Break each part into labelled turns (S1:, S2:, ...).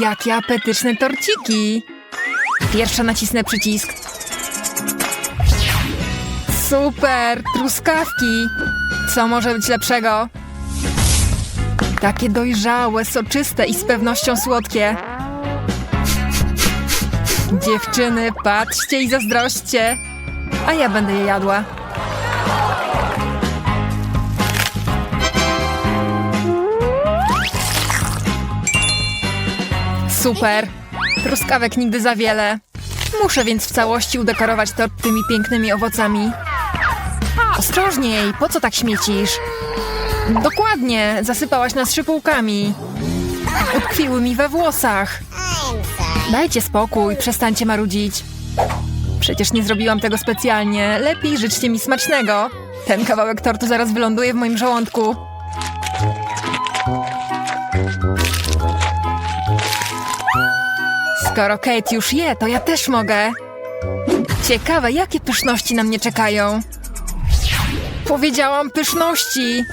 S1: Jakie apetyczne torciki! Pierwsza nacisnę przycisk. Super! Truskawki! Co może być lepszego? Takie dojrzałe, soczyste i z pewnością słodkie. Dziewczyny, patrzcie i zazdrośćcie. A ja będę je jadła. Super! Truskawek nigdy za wiele. Muszę więc w całości udekorować tort tymi pięknymi owocami. Ostrożniej, po co tak śmiecisz? Dokładnie, zasypałaś nas szypułkami. Utkwiły mi we włosach. Dajcie spokój, przestańcie marudzić. Przecież nie zrobiłam tego specjalnie. Lepiej życzcie mi smacznego. Ten kawałek tortu zaraz wyląduje w moim żołądku. Skoro Kate już je, to ja też mogę. Ciekawe, jakie pyszności na mnie czekają. Powiedziałam pyszności.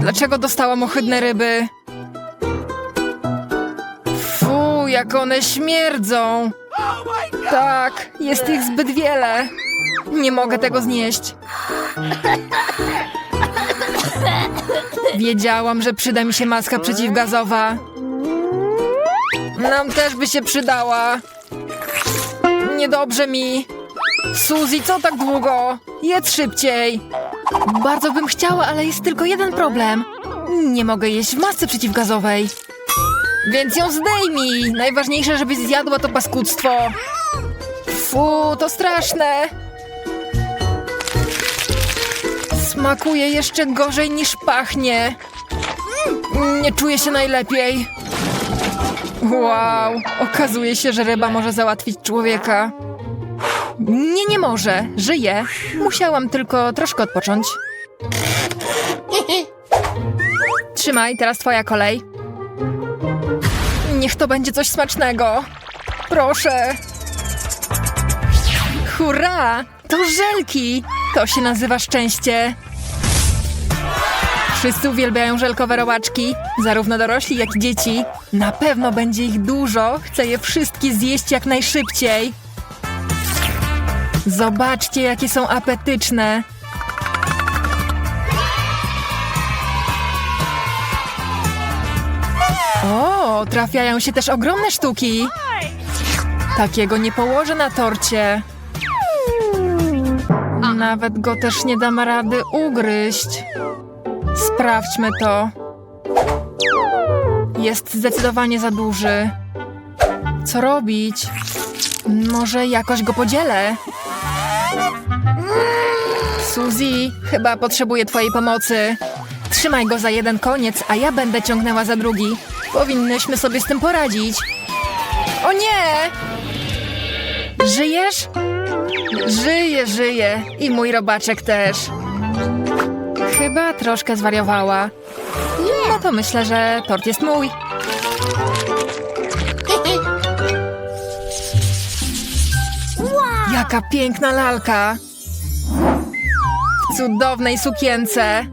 S1: Dlaczego dostałam ohydne ryby? Fu, jak one śmierdzą. Tak, jest ich zbyt wiele. Nie mogę tego znieść. Wiedziałam, że przyda mi się maska przeciwgazowa. Nam też by się przydała. Niedobrze mi. Suzy, co tak długo? Jedz szybciej. Bardzo bym chciała, ale jest tylko jeden problem. Nie mogę jeść w masce przeciwgazowej. Więc ją zdejmij. Najważniejsze, żebyś zjadła to paskudztwo. Fu, to straszne. Smakuje jeszcze gorzej niż pachnie. Nie czuję się najlepiej. Wow, okazuje się, że ryba może załatwić człowieka. Nie, nie może. Żyje. Musiałam tylko troszkę odpocząć. Trzymaj, teraz twoja kolej. Niech to będzie coś smacznego. Proszę. Hurra! To żelki! To się nazywa szczęście. Wszyscy uwielbiają żelkowe robaczki, zarówno dorośli, jak i dzieci. Na pewno będzie ich dużo. Chcę je wszystkie zjeść jak najszybciej. Zobaczcie, jakie są apetyczne. O, trafiają się też ogromne sztuki. Takiego nie położę na torcie. Nawet go też nie dam rady ugryźć. Sprawdźmy to. Jest zdecydowanie za duży. Co robić? Może jakoś go podzielę? Suzy, chyba potrzebuję twojej pomocy. Trzymaj go za jeden koniec, a ja będę ciągnęła za drugi. Powinnyśmy sobie z tym poradzić. O nie! Żyjesz? Żyję, żyję. I mój robaczek też. Chyba troszkę zwariowała. No to myślę, że tort jest mój. Jaka piękna lalka! W cudownej sukience.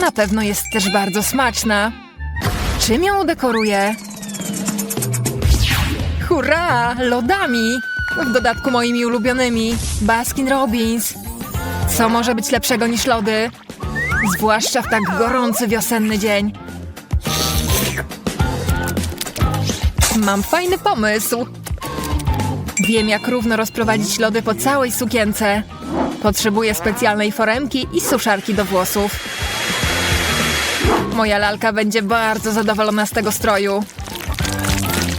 S1: Na pewno jest też bardzo smaczna. Czym ją dekoruję? Hurra! Lodami! W dodatku moimi ulubionymi. Baskin Robbins. Co może być lepszego niż lody? Zwłaszcza w tak gorący wiosenny dzień. Mam fajny pomysł. Wiem, jak równo rozprowadzić lody po całej sukience. Potrzebuję specjalnej foremki i suszarki do włosów. Moja lalka będzie bardzo zadowolona z tego stroju.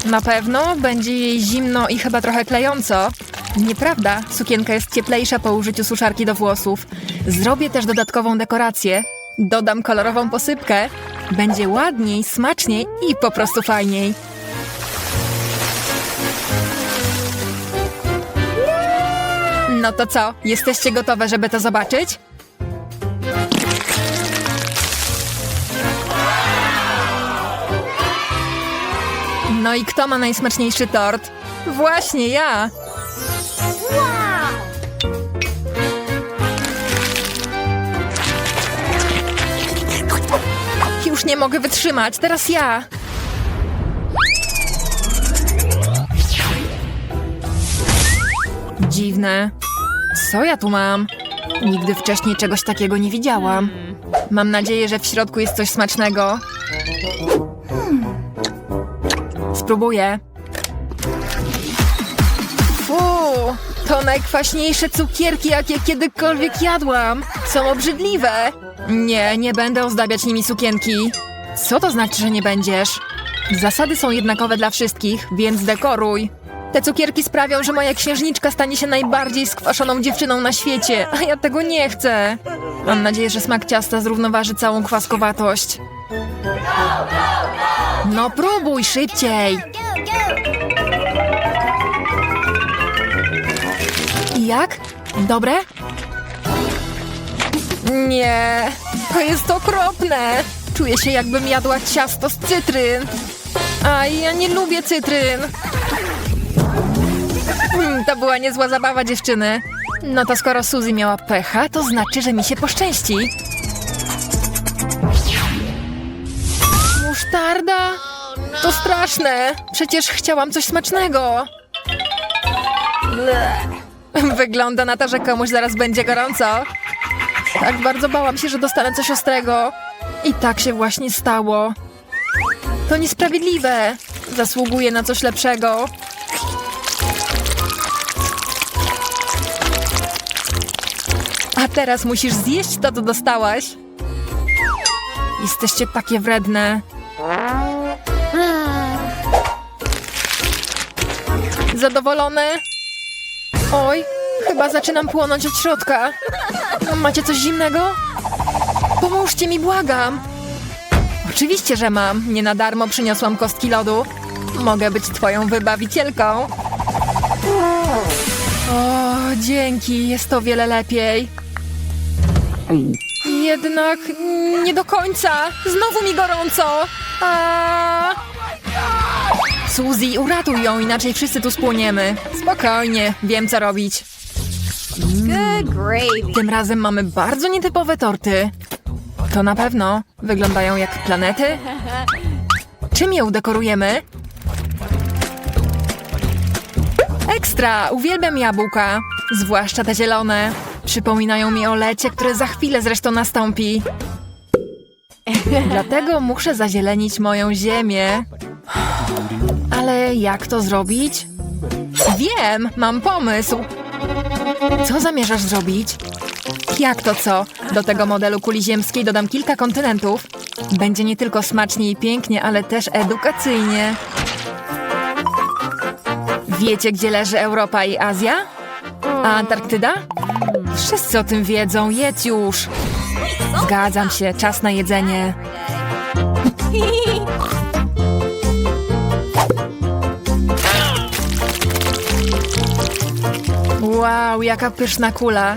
S1: Na pewno będzie jej zimno i chyba trochę klejąco. Nieprawda, sukienka jest cieplejsza po użyciu suszarki do włosów. Zrobię też dodatkową dekorację. Dodam kolorową posypkę. Będzie ładniej, smaczniej i po prostu fajniej. No to co, jesteście gotowe, żeby to zobaczyć? No i kto ma najsmaczniejszy tort? Właśnie ja! Już nie mogę wytrzymać, teraz ja. Dziwne. Co ja tu mam? Nigdy wcześniej czegoś takiego nie widziałam. Mam nadzieję, że w środku jest coś smacznego. Hmm. Spróbuję. Fuu, to najkwaśniejsze cukierki, jakie kiedykolwiek jadłam. Są obrzydliwe. Nie, nie będę ozdabiać nimi sukienki. Co to znaczy, że nie będziesz? Zasady są jednakowe dla wszystkich, więc dekoruj. Te cukierki sprawią, że moja księżniczka stanie się najbardziej skwaszoną dziewczyną na świecie, a ja tego nie chcę. Mam nadzieję, że smak ciasta zrównoważy całą kwaskowatość. No próbuj szybciej. Jak? Dobre? Nie, to jest okropne. Czuję się jakbym jadła ciasto z cytryn. A ja nie lubię cytryn. Hmm, to była niezła zabawa dziewczyny. No to skoro Suzy miała pecha, to znaczy, że mi się poszczęści. Musztarda? To straszne. Przecież chciałam coś smacznego. Wygląda na to, że komuś zaraz będzie gorąco. Tak bardzo bałam się, że dostanę coś ostrego. I tak się właśnie stało. To niesprawiedliwe. Zasługuję na coś lepszego. A teraz musisz zjeść to, co dostałaś. Jesteście takie wredne. Zadowolone? Oj, chyba zaczynam płonąć od środka. Macie coś zimnego? Pomóżcie mi, błagam. Oczywiście, że mam. Nie na darmo przyniosłam kostki lodu. Mogę być twoją wybawicielką. O, dzięki, jest to wiele lepiej. Jednak nie do końca. Znowu mi gorąco. A... Suzy, uratuj ją, inaczej wszyscy tu spłoniemy. Spokojnie, wiem co robić.
S2: Gravy.
S1: Tym razem mamy bardzo nietypowe torty. To na pewno. Wyglądają jak planety. Czym je udekorujemy? Ekstra! Uwielbiam jabłka. Zwłaszcza te zielone. Przypominają mi o lecie, które za chwilę zresztą nastąpi. Dlatego muszę zazielenić moją ziemię. Ale jak to zrobić? Wiem, mam pomysł. Co zamierzasz zrobić? Jak to co? Do tego modelu kuli ziemskiej dodam kilka kontynentów. Będzie nie tylko smacznie i pięknie, ale też edukacyjnie. Wiecie, gdzie leży Europa i Azja? A Antarktyda? Wszyscy o tym wiedzą, jedz już. Zgadzam się, czas na jedzenie. Wow, jaka pyszna kula.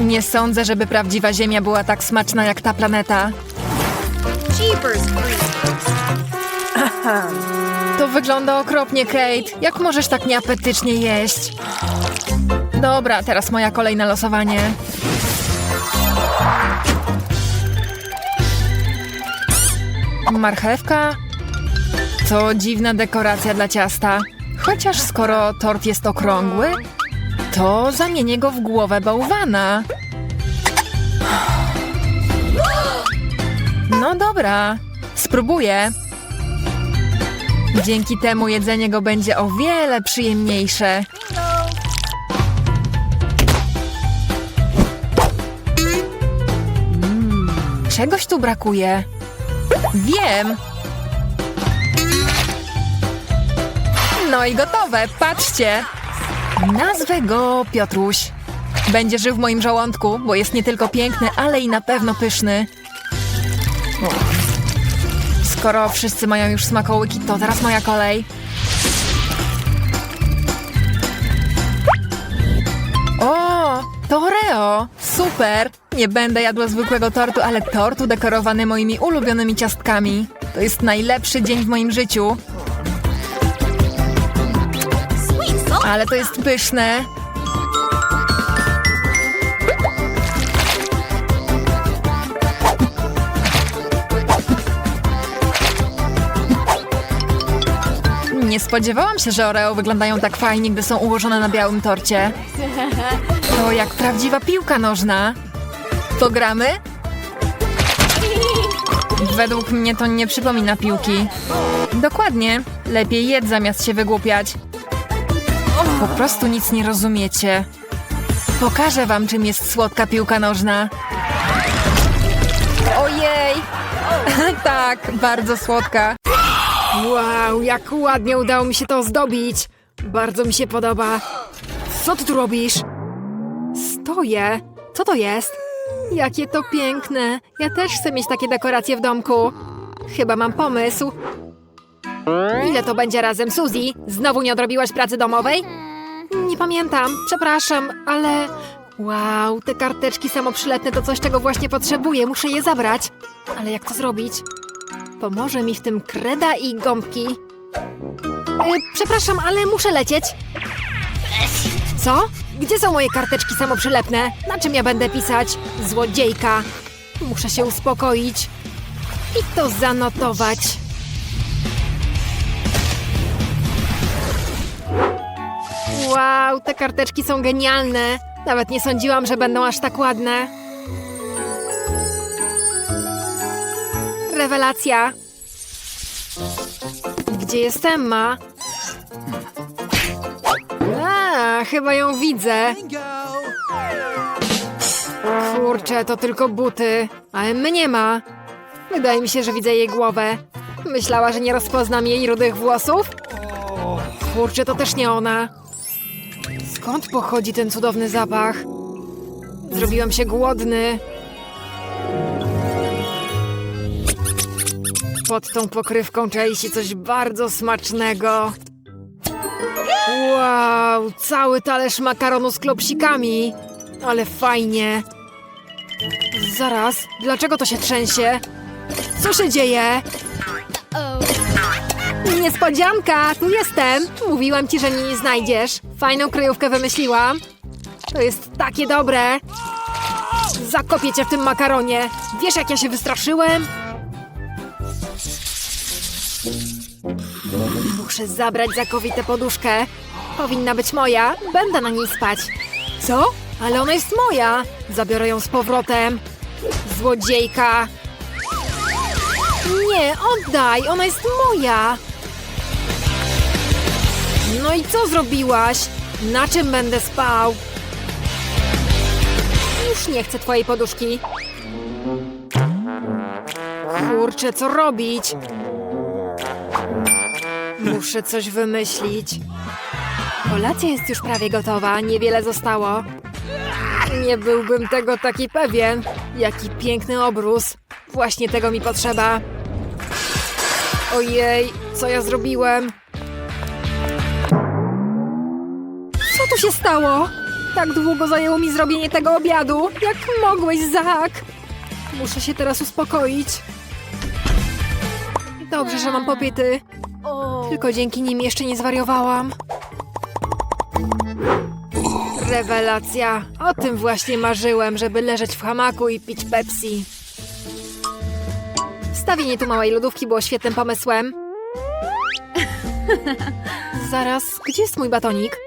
S1: Nie sądzę, żeby prawdziwa Ziemia była tak smaczna jak ta planeta. To wygląda okropnie, Kate. Jak możesz tak nieapetycznie jeść? Dobra, teraz moja kolej na losowanie. Marchewka? To dziwna dekoracja dla ciasta. Chociaż skoro tort jest okrągły, to zamienię go w głowę bałwana. No dobra, spróbuję. Dzięki temu jedzenie go będzie o wiele przyjemniejsze. Mm, Czegoś tu brakuje. Wiem. No i gotowe, patrzcie. Nazwę go Piotruś. Będzie żył w moim żołądku, bo jest nie tylko piękny, ale i na pewno pyszny. Skoro wszyscy mają już smakołyki, to teraz moja kolej. O, to Oreo! Super! Nie będę jadła zwykłego tortu, ale tort udekorowany moimi ulubionymi ciastkami. To jest najlepszy dzień w moim życiu. Ale to jest pyszne. Nie spodziewałam się, że Oreo wyglądają tak fajnie, gdy są ułożone na białym torcie. To jak prawdziwa piłka nożna. Pogramy? Według mnie to nie przypomina piłki. Dokładnie. Lepiej jedz zamiast się wygłupiać. Po prostu nic nie rozumiecie. Pokażę wam, czym jest słodka piłka nożna. Ojej! tak, bardzo słodka. Wow, jak ładnie udało mi się to ozdobić. Bardzo mi się podoba. Co ty tu robisz? Stoję. Co to jest? Jakie to piękne. Ja też chcę mieć takie dekoracje w domku. Chyba mam pomysł. Ile to będzie razem, Suzy? Znowu nie odrobiłaś pracy domowej? Nie pamiętam, przepraszam, ale... Wow, te karteczki samoprzyletne to coś, czego właśnie potrzebuję. Muszę je zabrać. Ale jak to zrobić? Pomoże mi w tym kreda i gąbki. Y, przepraszam, ale muszę lecieć. Co? Gdzie są moje karteczki samoprzylepne? Na czym ja będę pisać? Złodziejka. Muszę się uspokoić. I to zanotować. Wow, te karteczki są genialne. Nawet nie sądziłam, że będą aż tak ładne. Rewelacja. Gdzie jest Emma? A, chyba ją widzę. Kurczę, to tylko buty, a Emmy nie ma. Wydaje mi się, że widzę jej głowę. Myślała, że nie rozpoznam jej rudych włosów? Kurczę, to też nie ona. Skąd pochodzi ten cudowny zapach? Zrobiłem się głodny. Pod tą pokrywką czai się coś bardzo smacznego. Wow, cały talerz makaronu z klopsikami. Ale fajnie. Zaraz, dlaczego to się trzęsie? Co się dzieje? Niespodzianka, tu jestem. Mówiłam ci, że mnie nie znajdziesz. Fajną kryjówkę wymyśliłam. To jest takie dobre. Zakopię cię w tym makaronie. Wiesz, jak ja się wystraszyłem? Muszę zabrać Zakowi tę poduszkę. Powinna być moja. Będę na niej spać. Co? Ale ona jest moja. Zabiorę ją z powrotem. Złodziejka. Nie, oddaj. Ona jest moja. No i co zrobiłaś? Na czym będę spał? Już nie chcę twojej poduszki. Kurczę, co robić? Muszę coś wymyślić. Kolacja jest już prawie gotowa, niewiele zostało. Nie byłbym tego taki pewien. Jaki piękny obrus. Właśnie tego mi potrzeba. Ojej, co ja zrobiłem? Tu się stało? Tak długo zajęło mi zrobienie tego obiadu. Jak mogłeś, Zak? Muszę się teraz uspokoić. Dobrze, że mam popyty. Tylko dzięki nim jeszcze nie zwariowałam. Rewelacja. O tym właśnie marzyłem, żeby leżeć w hamaku i pić Pepsi. Wstawienie tu małej lodówki było świetnym pomysłem. Zaraz, gdzie jest mój batonik?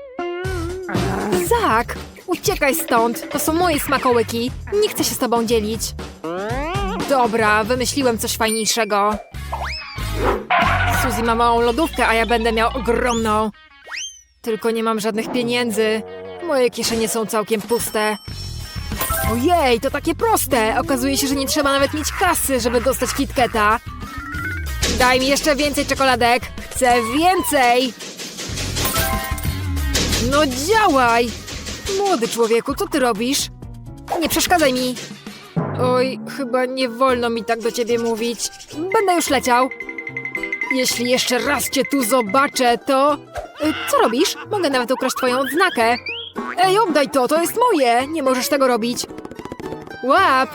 S1: Zak! Uciekaj stąd! To są moje smakołyki. Nie chcę się z tobą dzielić. Dobra, wymyśliłem coś fajniejszego. Suzy ma małą lodówkę, a ja będę miał ogromną. Tylko nie mam żadnych pieniędzy. Moje kieszenie są całkiem puste. Ojej, to takie proste! Okazuje się, że nie trzeba nawet mieć kasy, żeby dostać KitKata. Daj mi jeszcze więcej czekoladek. Chcę więcej! No działaj! Młody człowieku, co ty robisz? Nie przeszkadzaj mi! Oj, chyba nie wolno mi tak do ciebie mówić. Będę już leciał. Jeśli jeszcze raz cię tu zobaczę, to... Y, Co robisz? Mogę nawet ukraść twoją odznakę. Ej, oddaj to, to jest moje! Nie możesz tego robić. Łap!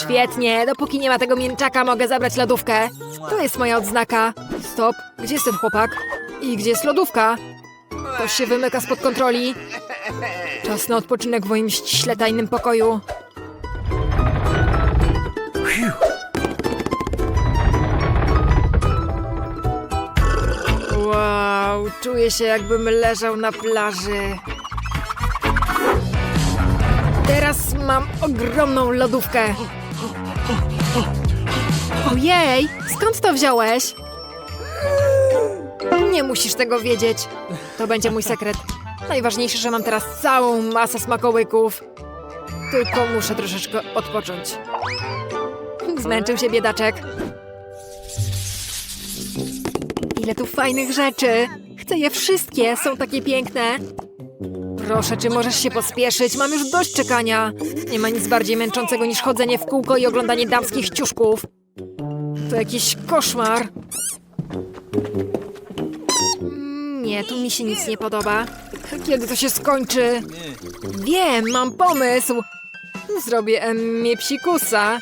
S1: Świetnie, dopóki nie ma tego mięczaka, mogę zabrać lodówkę. To jest moja odznaka. Stop, gdzie jest ten chłopak? I gdzie jest lodówka? To się wymyka spod kontroli. Czas na odpoczynek w moim ściśle tajnym pokoju. Wow, czuję się jakbym leżał na plaży. Teraz mam ogromną lodówkę. Ojej, skąd to wziąłeś? Nie musisz tego wiedzieć. To będzie mój sekret. Najważniejsze, że mam teraz całą masę smakołyków. Tylko muszę troszeczkę odpocząć. Zmęczył się biedaczek. Ile tu fajnych rzeczy! Chcę je wszystkie, są takie piękne. Proszę, czy możesz się pospieszyć? Mam już dość czekania. Nie ma nic bardziej męczącego niż chodzenie w kółko i oglądanie damskich ciuszków. To jakiś koszmar. Nie, tu mi się nic nie podoba. Kiedy to się skończy? Wiem, mam pomysł. Zrobię Emmie psikusa.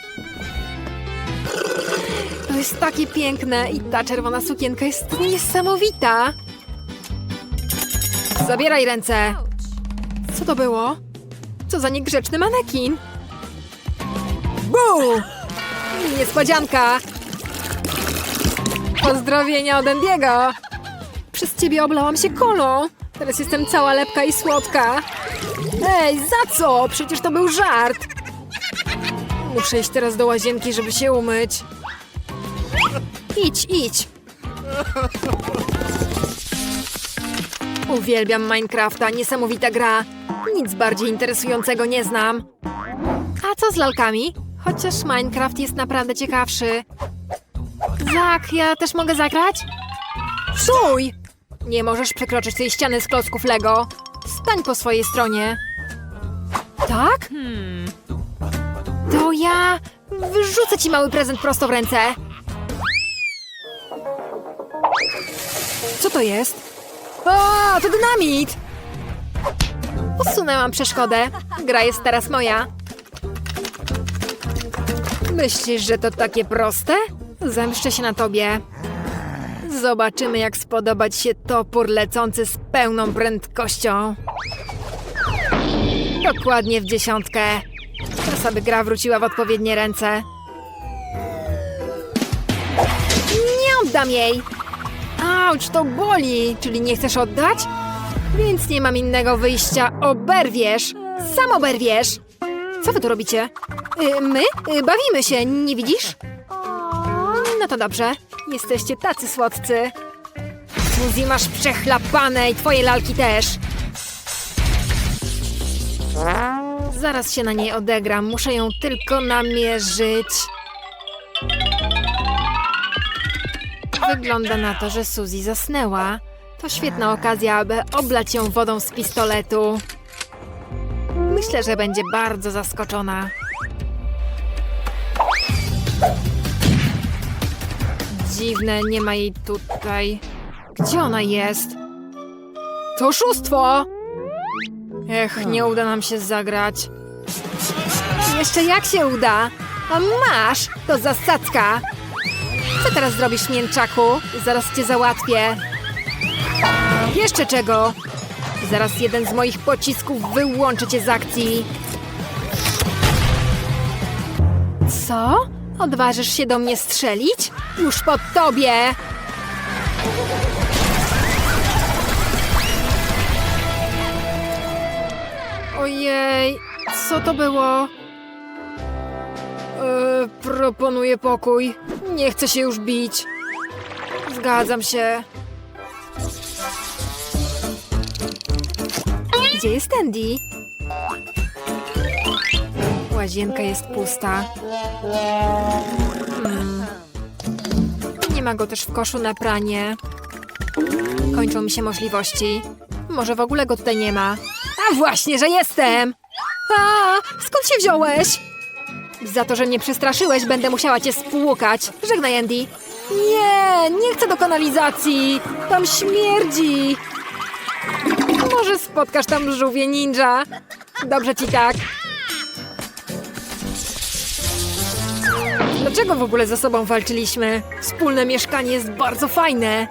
S1: To jest takie piękne i ta czerwona sukienka jest niesamowita. Zabieraj ręce. Co to było? Co za niegrzeczny manekin? Bu! Niespodzianka! Pozdrowienia od Endiego! Przez ciebie oblałam się kolą. Teraz jestem cała lepka i słodka. Ej, za co? Przecież to był żart. Muszę iść teraz do łazienki, żeby się umyć. Idź, idź. Uwielbiam Minecrafta, niesamowita gra. Nic bardziej interesującego nie znam. A co z lalkami? Chociaż Minecraft jest naprawdę ciekawszy. Zak, ja też mogę zagrać? Stój! Nie możesz przekroczyć tej ściany z klocków Lego. Stań po swojej stronie. Tak? To ja wyrzucę ci mały prezent prosto w ręce. Co to jest? O, to dynamit! Usunęłam przeszkodę. Gra jest teraz moja. Myślisz, że to takie proste? Zemszczę się na tobie. Zobaczymy, jak spodobać się topór lecący z pełną prędkością. Dokładnie w dziesiątkę. Czas, aby gra wróciła w odpowiednie ręce. Nie oddam jej! Auć, to boli! Czyli nie chcesz oddać? Więc nie mam innego wyjścia. Oberwiesz! Sam oberwiesz! Co wy tu robicie? Y, my? Y, bawimy się, nie widzisz? No to dobrze. Jesteście tacy słodcy. Suzy, masz przechlapane i twoje lalki też. Zaraz się na niej odegram. Muszę ją tylko namierzyć. Wygląda na to, że Suzy zasnęła. To świetna okazja, aby oblać ją wodą z pistoletu. Myślę, że będzie bardzo zaskoczona. Dziwne, nie ma jej tutaj. Gdzie ona jest? To oszustwo! Ech, nie uda nam się zagrać. Jeszcze jak się uda? A masz! To zasadzka! Co teraz zrobisz, mięczaku? Zaraz cię załatwię. Jeszcze czego? Zaraz jeden z moich pocisków wyłączy cię z akcji. Co? Odważysz się do mnie strzelić? Już po tobie! Ojej, co to było? E, proponuję pokój. Nie chcę się już bić. Zgadzam się. Gdzie jest Andy? Łazienka jest pusta. Hmm. Ma go też w koszu na pranie. Kończą mi się możliwości. Może w ogóle go tutaj nie ma. A właśnie, że jestem! A, skąd się wziąłeś? Za to, że mnie przestraszyłeś, będę musiała cię spłukać. Żegnaj, Andy. Nie, nie chcę do kanalizacji. Tam śmierdzi. Może spotkasz tam żółwie ninja. Dobrze ci tak. Dlaczego w ogóle ze sobą walczyliśmy? Wspólne mieszkanie jest bardzo fajne.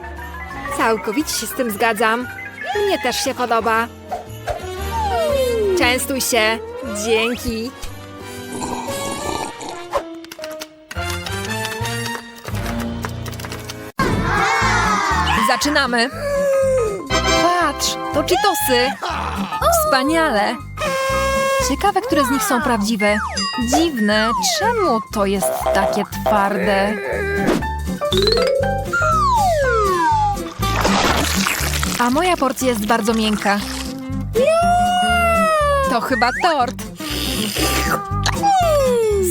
S1: Całkowicie się z tym zgadzam. Mnie też się podoba. Częstuj się. Dzięki. Zaczynamy. Patrz, to Cheetosy. Wspaniale. Ciekawe, które z nich są prawdziwe. Dziwne, czemu to jest takie twarde? A moja porcja jest bardzo miękka. To chyba tort.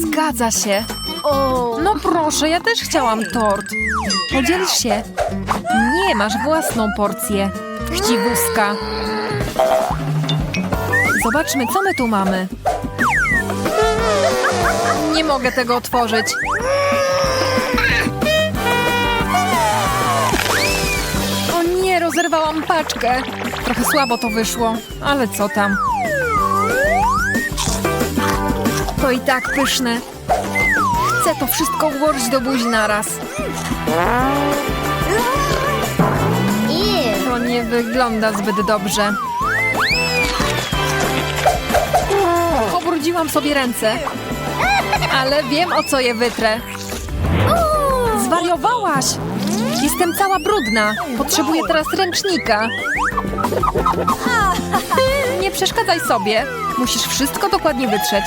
S1: Zgadza się. No proszę, ja też chciałam tort. Podzielisz się? Nie, masz własną porcję. Chciwuska. Zobaczmy, co my tu mamy. Nie mogę tego otworzyć. O nie, rozerwałam paczkę. Trochę słabo to wyszło, ale co tam. To i tak pyszne. Chcę to wszystko włożyć do buzi naraz. To nie wygląda zbyt dobrze. Pobrudziłam sobie ręce. Ale wiem, o co je wytrę. Zwariowałaś! Jestem cała brudna. Potrzebuję teraz ręcznika. Nie przeszkadzaj sobie. Musisz wszystko dokładnie wytrzeć.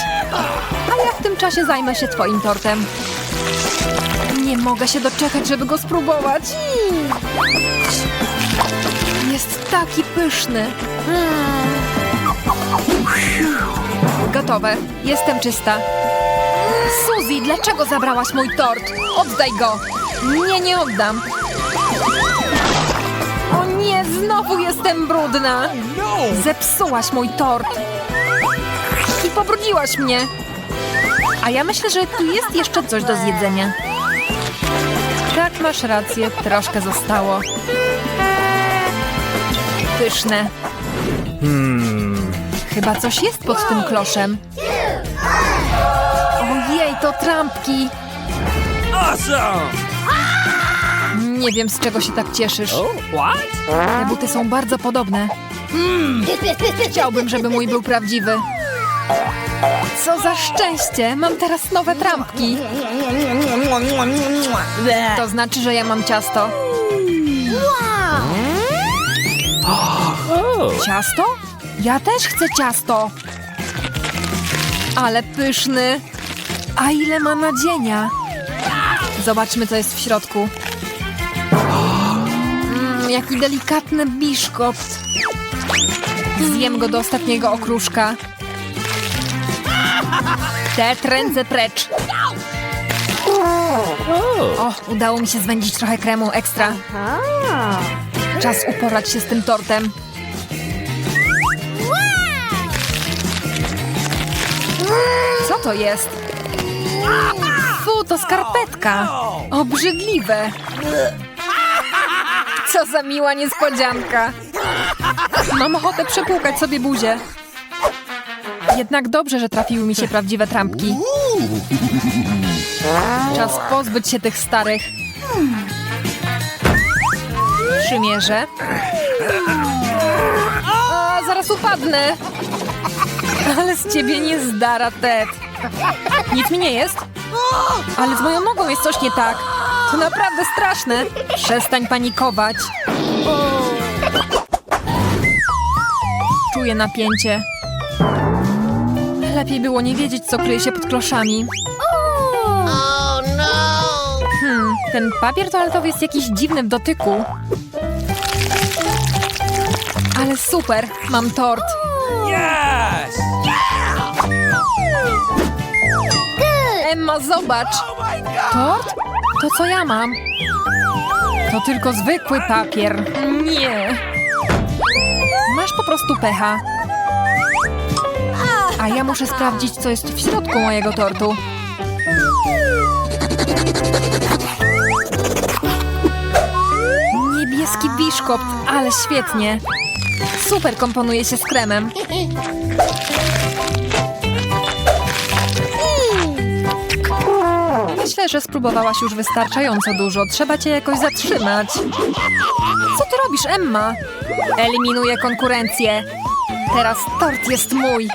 S1: A ja w tym czasie zajmę się twoim tortem. Nie mogę się doczekać, żeby go spróbować. Jest taki pyszny. Gotowe. Jestem czysta. Suzy, dlaczego zabrałaś mój tort? Oddaj go! Nie, nie oddam. O nie, znowu jestem brudna. Zepsułaś mój tort. I pobrudziłaś mnie. A ja myślę, że tu jest jeszcze coś do zjedzenia. Tak, masz rację, troszkę zostało. Pyszne. Chyba coś jest pod tym kloszem. Ojej, to trampki. Nie wiem, z czego się tak cieszysz.
S3: What?
S1: Te buty są bardzo podobne. Chciałbym, żeby mój był prawdziwy. Co za szczęście! Mam teraz nowe trampki. To znaczy, że ja mam ciasto.
S3: Oh.
S1: Ciasto? Ja też chcę ciasto. Ale pyszny. A ile ma nadzienia? Zobaczmy, co jest w środku. Mm, jaki delikatny biszkopt. Zjem go do ostatniego okruszka. Te ręce precz. O, udało mi się zwędzić trochę kremu ekstra. Czas uporać się z tym tortem. To jest? Fu, to skarpetka. Obrzydliwe. Co za miła niespodzianka. Mam ochotę przepłukać sobie buzię. Jednak dobrze, że trafiły mi się prawdziwe trampki. Czas pozbyć się tych starych. Przymierzę. A, zaraz upadnę. Ale z ciebie nie zdara, Ted. Nic mi nie jest. Ale z moją nogą jest coś nie tak. To naprawdę straszne. Przestań panikować. Czuję napięcie. Lepiej było nie wiedzieć, co kryje się pod kloszami. Hmm, ten papier toaletowy jest jakiś dziwny w dotyku. Ale super, mam tort.
S3: Yes!
S1: Emma, zobacz!
S3: Oh!
S1: Tort? To co ja mam? To tylko zwykły papier. Nie. Masz po prostu pecha. A ja muszę sprawdzić, co jest w środku mojego tortu. Niebieski biszkopt, ale świetnie. Super komponuje się z kremem. Myślę, że spróbowałaś już wystarczająco dużo. Trzeba cię jakoś zatrzymać. Co ty robisz, Emma? Eliminuję konkurencję. Teraz tort jest mój.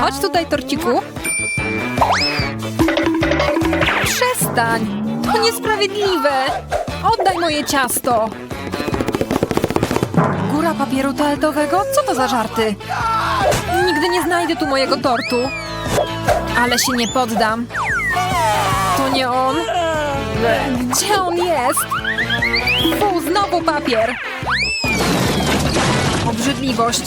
S1: Chodź tutaj, torciku. Przestań! To niesprawiedliwe! Oddaj moje ciasto! Góra papieru toaletowego? Co to za żarty? Nigdy nie znajdę tu mojego tortu. Ale się nie poddam. To nie on. Gdzie on jest? Fu, znowu papier. Obrzydliwość.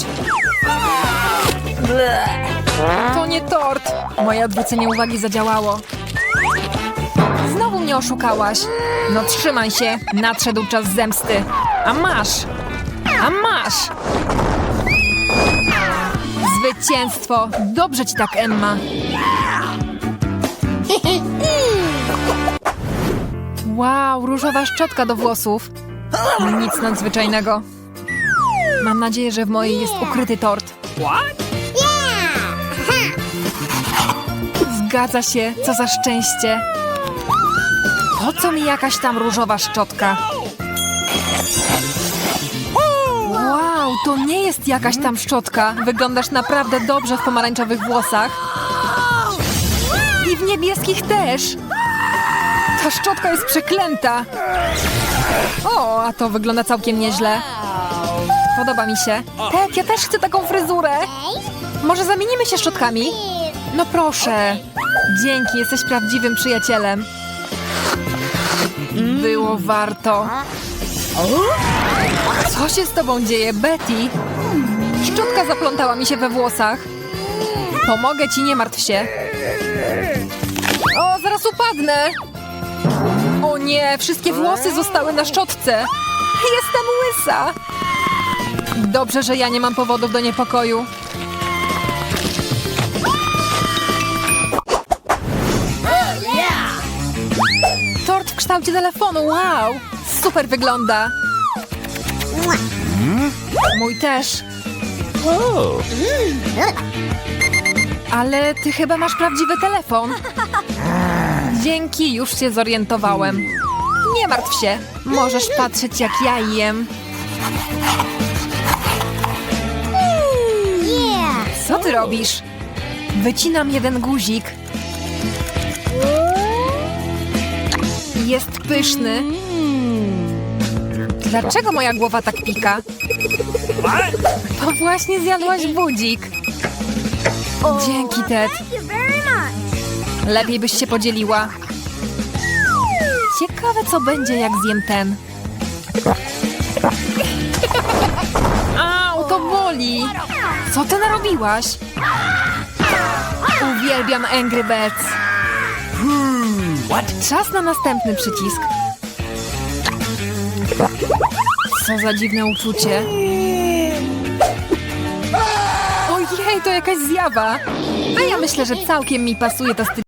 S1: To nie tort. Moje odwrócenie uwagi zadziałało. Znowu mnie oszukałaś. No trzymaj się. Nadszedł czas zemsty. A masz. A masz. Zwycięstwo. Dobrze ci tak, Emma. Wow, różowa szczotka do włosów. Nic nadzwyczajnego. Mam nadzieję, że w mojej jest ukryty tort. Zgadza się, co za szczęście. Po co mi jakaś tam różowa szczotka? Wow, to nie jest jakaś tam szczotka. Wyglądasz naprawdę dobrze w pomarańczowych włosach. I w niebieskich też. Ta szczotka jest przeklęta. O, a to wygląda całkiem nieźle. Podoba mi się. Ted, ja też chcę taką fryzurę. Może zamienimy się szczotkami? No proszę. Dzięki, jesteś prawdziwym przyjacielem. Było warto. Co się z tobą dzieje, Betty? Szczotka zaplątała mi się we włosach. Pomogę ci, nie martw się. O, zaraz upadnę. O nie, wszystkie włosy zostały na szczotce. Jestem łysa. Dobrze, że ja nie mam powodów do niepokoju. Tort w kształcie telefonu, wow! Super wygląda. Mój też. Ale ty chyba masz prawdziwy telefon. Dzięki, już się zorientowałem. Nie martw się, możesz patrzeć jak ja jem. Co ty robisz? Wycinam jeden guzik. Jest pyszny. Dlaczego moja głowa tak pika? To właśnie zjadłaś budzik. Dzięki, Ted. Lepiej byś się podzieliła. Ciekawe, co będzie, jak zjem ten. Au, to boli. Co ty narobiłaś? Uwielbiam Angry Birds. Czas na następny przycisk. Co za dziwne uczucie. Ojej, to jakaś zjawa. A ja myślę, że całkiem mi pasuje to styl.